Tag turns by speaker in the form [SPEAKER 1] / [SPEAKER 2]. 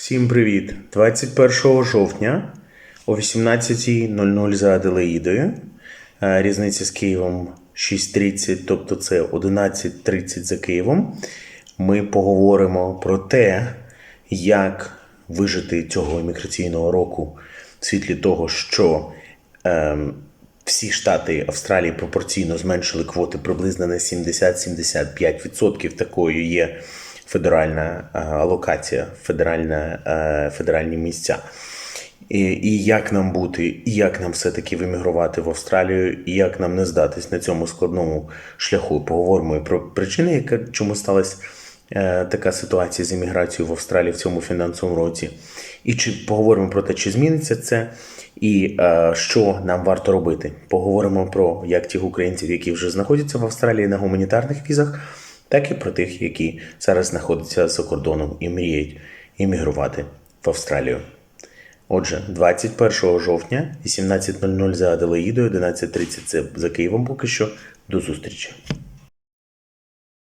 [SPEAKER 1] Всім привіт! 21 жовтня о 18.00 за Аделаїдою. Е, Різниця з Києвом 6.30, тобто це 11.30 за Києвом. Ми поговоримо про те, як вижити цього імміграційного року в світлі того, що ем, всі штати Австралії пропорційно зменшили квоти приблизно на 70-75%. Такою є федеральна е, алокація, федеральна, е, федеральні місця. І, і як нам бути, і як нам все-таки вимігрувати в Австралію, і як нам не здатись на цьому складному шляху. Поговоримо і про причини, яка чому сталася е, така ситуація з імміграцією в Австралії в цьому фінансовому році. І чи поговоримо про те, чи зміниться це, і е, що нам варто робити. Поговоримо про як тих українців, які вже знаходяться в Австралії на гуманітарних візах, так і про тих, які зараз знаходяться за кордоном і мріють іммігрувати в Австралію. Отже, 21 жовтня, 18.00 за Аделаїдою, 11.30 це за Києвом поки що. До зустрічі.